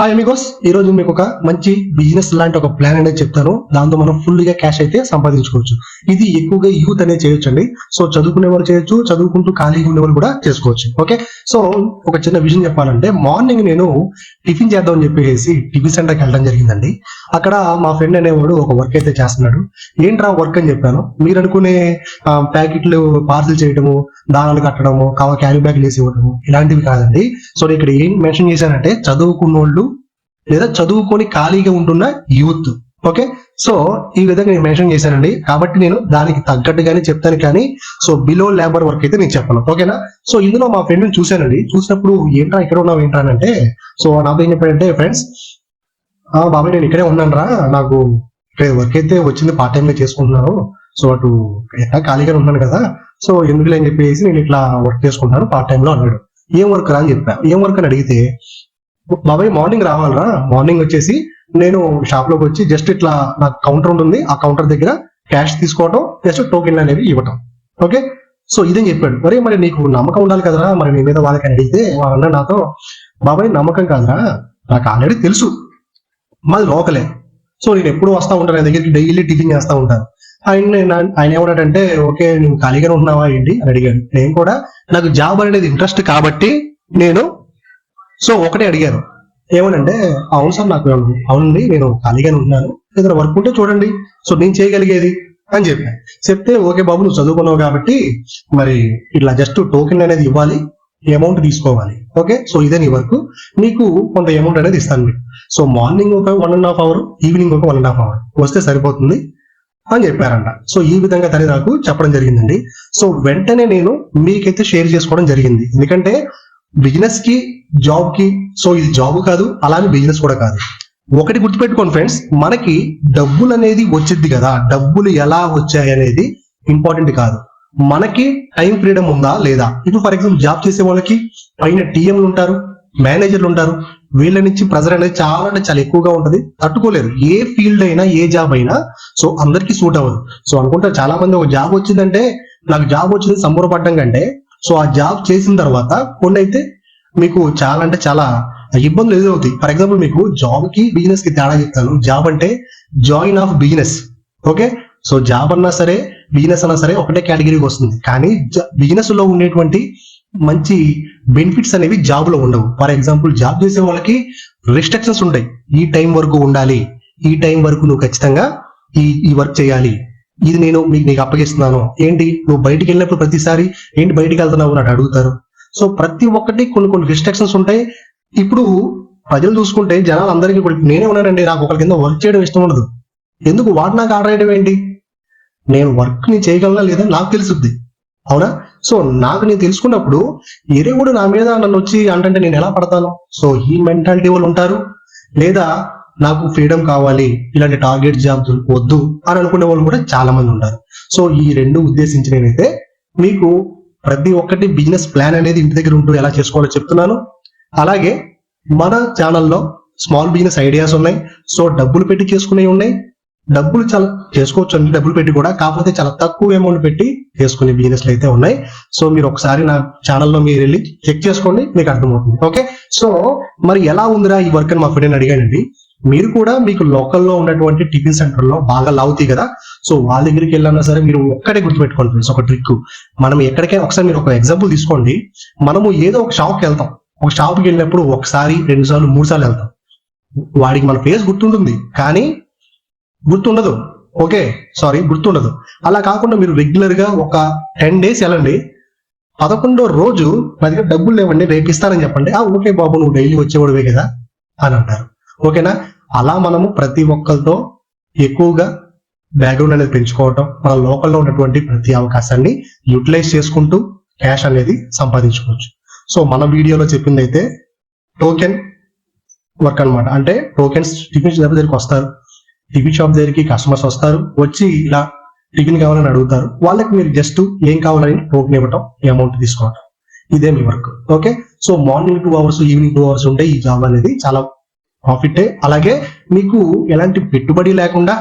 Hi Amigos ఈ రోజు మీకు ఒక మంచి బిజినెస్ లాంటి ఒక ప్లాన్ అనేది చెప్తాను. దాంతో మనం ఫుల్గా క్యాష్ అయితే సంపాదించుకోవచ్చు. ఇది ఎక్కువగా యూత్ అనేది చేయొచ్చు అండి సో చదువుకునే వాళ్ళు చేయొచ్చు చదువుకుంటూ ఖాళీగా ఉండే వాళ్ళు కూడా చేసుకోవచ్చు. ఓకే సో ఒక చిన్న విషయం చెప్పాలంటే మార్నింగ్ నేను టిఫిన్ చేద్దాం అని చెప్పేసి టిఫిన్ సెంటర్కి వెళ్ళడం జరిగిందండి. అక్కడ మా ఫ్రెండ్ అనేవాడు ఒక వర్క్ అయితే చేస్తున్నాడు. ఏంట్రా వర్క్ అని చెప్పాను. మీరు అనుకునే ప్యాకెట్లు పార్సిల్ చేయడము దానాలు కట్టడము కావ క్యారీ బ్యాగ్లు వేసి ఇవ్వడము ఇలాంటివి కాదండి. సో ఇక్కడ ఏం మెన్షన్ చేశానంటే చదువుకున్న వాళ్ళు లేదా చదువుకొని ఖాళీగా ఉంటున్న యూత్. ఓకే? సో ఈ విధంగా నేను మెన్షన్ చేశానండి. కాబట్టి నేను దానికి తగ్గట్టుగానే చెప్తాను కానీ సో బిలో లేబర్ వర్క్ అయితే నేను చెప్పను. ఓకేనా? సో ఇందులో మా ఫ్రెండ్ చూశానండి. చూసినప్పుడు ఏంట్రా ఇక్కడ ఉన్నావు? ఏంట్రా? అంటే సో నాతో ఏం చెప్పాడంటే ఫ్రెండ్స్ ఆ బాబాయ్ నేను ఇక్కడే ఉన్నాను రా నాకు ఇక్కడ వర్క్ అయితే వచ్చింది. పార్ట్ టైం చేసుకుంటున్నాను. సో అటు ఎట్లా ఖాళీగా ఉన్నాను కదా. సో ఎందుకులే? అని చెప్పేసి నేను ఇట్లా వర్క్ చేసుకుంటాను పార్ట్ టైం లో అన్నాడు. ఏం వర్క్ రా? అని చెప్పా. ఏం వర్క్ అని అడిగితే బాబాయ్ మార్నింగ్ రావాలరా. మార్నింగ్ వచ్చేసి నేను షాప్లోకి వచ్చి జస్ట్ ఇట్లా నాకు కౌంటర్ ఉంటుంది. ఆ కౌంటర్ దగ్గర క్యాష్ తీసుకోవడం జస్ట్ టోకెన్ అనేవి ఇవ్వటం. ఓకే సో ఇదని చెప్పాడు? మరి మరి నీకు నమ్మకం ఉండాలి కదరా? మరి నీ మీద వాళ్ళకి అని అడిగితే వాళ్ళ నాతో బాబాయ్ నమ్మకం కాదురా. నాకు ఆల్రెడీ తెలుసు. మాది లోకలే. సో నేను ఎప్పుడు వస్తా ఉంటాను. నా దగ్గరికి డైలీ టిఫిన్ చేస్తా ఉంటాను. ఆయన ఆయన ఏమన్నాడంటే ఓకే నువ్వు ఖాళీగానే ఉన్నావా ఏంటి? అని అడిగాడు. నేను కూడా నాకు జాబ్ అనేది ఇంట్రెస్ట్ కాబట్టి నేను సో ఒకటే అడిగారు ఏమనంటే అవును సార్ నాకు అవునండి నేను ఖాళీగానే ఉన్నాను ఏదైనా వర్క్ ఉంటే చూడండి. సో నేను చేయగలిగేది అని చెప్పాను చెప్తే ఓకే బాబు నువ్వు చదువుకున్నావు కాబట్టి మరి ఇట్లా జస్ట్ టోకెన్ అనేది ఇవ్వాలి అమౌంట్ తీసుకోవాలి. ఓకే? సో ఇదే నీ వర్క్. నీకు కొంత అమౌంట్ అనేది ఇస్తాను మీకు సో మార్నింగ్ ఒక one and half hour evening ఒక వన్ అండ్ హాఫ్ అవర్ వస్తే సరిపోతుంది అని చెప్పారంట. సో ఈ విధంగా తనే నాకు చెప్పడం జరిగిందండి. సో వెంటనే నేను మీకైతే షేర్ చేసుకోవడం జరిగింది. ఎందుకంటే బిజినెస్కి జాబ్కి సో ఇది జాబ్ కాదు అలానే బిజినెస్ కూడా కాదు. ఒకటి గుర్తుపెట్టుకోండి ఫ్రెండ్స్ మనకి డబ్బులు అనేది వచ్చింది కదా డబ్బులు ఎలా వచ్చాయి అనేది ఇంపార్టెంట్ కాదు. మనకి టైం ఫ్రీడమ్ ఉందా లేదా? ఇప్పుడు ఫర్ ఎగ్జాంపుల్ జాబ్ చేసే వాళ్ళకి పైన టీఎంలు ఉంటారు మేనేజర్లు ఉంటారు వీళ్ళ నుంచి ప్రెజర్ అనేది చాలా అంటే చాలా ఎక్కువగా ఉంటుంది. తట్టుకోలేరు. ఏ ఫీల్డ్ అయినా ఏ జాబ్ అయినా సో అందరికీ సూట్ అవ్వదు. సో అనుకుంటారు చాలా మంది ఒక జాబ్ వచ్చిందంటే నాకు జాబ్ వచ్చింది సంబరపడడం కంటే సో ఆ జాబ్ చేసిన తర్వాత కొన్ని అయితే మీకు చాలా అంటే చాలా ఇబ్బందులు ఎదురవుతాయి. ఫర్ ఎగ్జాంపుల్ మీకు జాబ్కి బిజినెస్కి తేడా చెప్తాను. జాబ్ అంటే join of business okay so job అన్నా సరే బిజినెస్ అన్నా సరే ఒకటే కేటగిరీకి వస్తుంది. కానీ బిజినెస్లో ఉండేటువంటి మంచి బెనిఫిట్స్ అనేవి జాబ్లో ఉండవు. ఫర్ ఎగ్జాంపుల్ జాబ్ చేసే వాళ్ళకి రిస్ట్రిక్షన్స్ ఉంటాయి. ఈ టైం వరకు ఉండాలి. ఈ టైం వరకు నువ్వు ఖచ్చితంగా ఈ ఈ వర్క్ చేయాలి. ఇది నేను మీకు నీకు అప్పగిస్తున్నాను. ఏంటి? నువ్వు బయటికి వెళ్ళినప్పుడు ప్రతిసారి ఏంటి బయటికి వెళ్తున్నావు అని అడుగుతారు. సో ప్రతి ఒక్కటి కొన్ని కొన్ని రిస్ట్రిక్షన్స్ ఉంటాయి. ఇప్పుడు ప్రజలు చూసుకుంటే జనాలు అందరికీ కూడా నేనే ఉన్నానండి. నాకు ఒకరి కింద వర్క్ చేయడం ఇష్టం ఉండదు. ఎందుకు? వాడు నాకు ఆర్డర్ ఏంటి? నేను వర్క్ని చేయగలనా లేదా? నాకు తెలుసుద్ది. అవునా? సో నాకు నేను తెలుసుకున్నప్పుడు ఏరే కూడా నా మీద నన్ను వచ్చి అంటే నేను ఎలా పడతాను? సో ఈ మెంటాలిటీ వాళ్ళు ఉంటారు. లేదా నాకు ఫ్రీడమ్ కావాలి ఇలాంటి టార్గెట్ జాబ్ వద్దు అని అనుకునే వాళ్ళు కూడా చాలా మంది ఉంటారు. సో ఈ రెండు ఉద్దేశించి నేనైతే మీకు ప్రతి ఒక్కటి బిజినెస్ ప్లాన్ అనేది ఇంటి దగ్గర ఉంటూ ఎలా చేసుకోవాలో చెప్తున్నాను. అలాగే మన ఛానల్లో స్మాల్ బిజినెస్ ఐడియాస్ ఉన్నాయి. సో డబ్బులు పెట్టి చేసుకునేవి ఉన్నాయి. డబ్బులు చాలా చేసుకోవచ్చు అండి డబ్బులు పెట్టి కూడా. కాకపోతే చాలా తక్కువ అమౌంట్ పెట్టి చేసుకునే బిజినెస్లు అయితే ఉన్నాయి. సో మీరు ఒకసారి నా ఛానల్లో మీరు వెళ్ళి చెక్ చేసుకోండి మీకు అర్థమవుతుంది. ఓకే సో మరి ఎలా ఉందిరా ఈ వర్క్ అని మా ఫ్రెండ్ అడిగానండి మీరు కూడా మీకు లోకల్లో ఉన్నటువంటి టిఫిన్ సెంటర్లో బాగా లావుతాయి కదా. సో వాళ్ళ దగ్గరికి వెళ్ళినా సరే మీరు ఒక్కడే గుర్తుపెట్టుకోండి ఫ్రెండ్స్ ఒక ట్రిక్ మనం ఎక్కడికైనా ఒకసారి మీరు ఒక ఎగ్జాంపుల్ తీసుకోండి. మనము ఏదో ఒక షాప్కి వెళ్తాం. ఒక షాప్కి వెళ్ళినప్పుడు ఒకసారి రెండు సార్లు మూడు సార్లు వెళ్తాం. వాడికి మన ఫేస్ గుర్తుంటుంది. కానీ గుర్తుండదు. ఓకే సారీ గుర్తుండదు. అలా కాకుండా మీరు రెగ్యులర్గా ఒక టెన్ డేస్ వెళ్ళండి. పదకొండో రోజు నా దగ్గర డబ్బులు లేవండి రేపు ఇస్తానని చెప్పండి. ఆ ఓకే బాబు నువ్వు డైలీ వచ్చేవాడువే కదా అని అంటారు. ఓకేనా? అలా మనము ప్రతి ఒక్కరితో ఎక్కువగా బ్యాక్గ్రౌండ్ అనేది పెంచుకోవటం మన లోకల్లో ఉన్నటువంటి ప్రతి అవకాశాన్ని యూటిలైజ్ చేసుకుంటూ క్యాష్ అనేది సంపాదించుకోవచ్చు. సో మన వీడియోలో చెప్పింది అయితే టోకెన్ వర్క్ అన్నమాట. అంటే టోకెన్స్ టిఫిన్ షాప్ దగ్గరికి వస్తారు. టిఫిన్ షాప్ దగ్గరికి కస్టమర్స్ వస్తారు. వచ్చి ఇలా టిఫిన్ కావాలని అడుగుతారు. వాళ్ళకి మీరు జస్ట్ ఏం కావాలని టోకెన్ ఇవ్వటం అమౌంట్ తీసుకోవటం. ఇదే మీ work okay? So morning two hours evening two hours ఉంటే ఈ జాబ్ అనేది చాలా ప్రాఫిట్ అలాగే మీకు ఎలాంటి పెట్టుబడి లేకుండా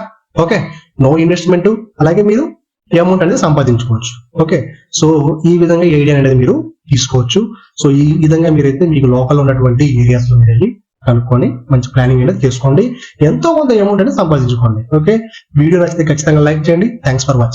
ఓకే నో ఇన్వెస్ట్మెంట్ అలాగే మీరు అమౌంట్ అనేది సంపాదించుకోవచ్చు. ఓకే సో ఈ విధంగా ఏడియా అనేది మీరు తీసుకోవచ్చు. సో ఈ విధంగా మీరైతే మీకు లోకల్ ఉన్నటువంటి ఏరియాస్లో మీరు వెళ్ళి కనుక్కొని మంచి ప్లానింగ్ అనేది చేసుకోండి. ఎంతో కొంత అమౌంట్ అనేది సంపాదించుకోండి. ఓకే వీడియో నచ్చితే ఖచ్చితంగా లైక్ చేయండి. Thanks for watching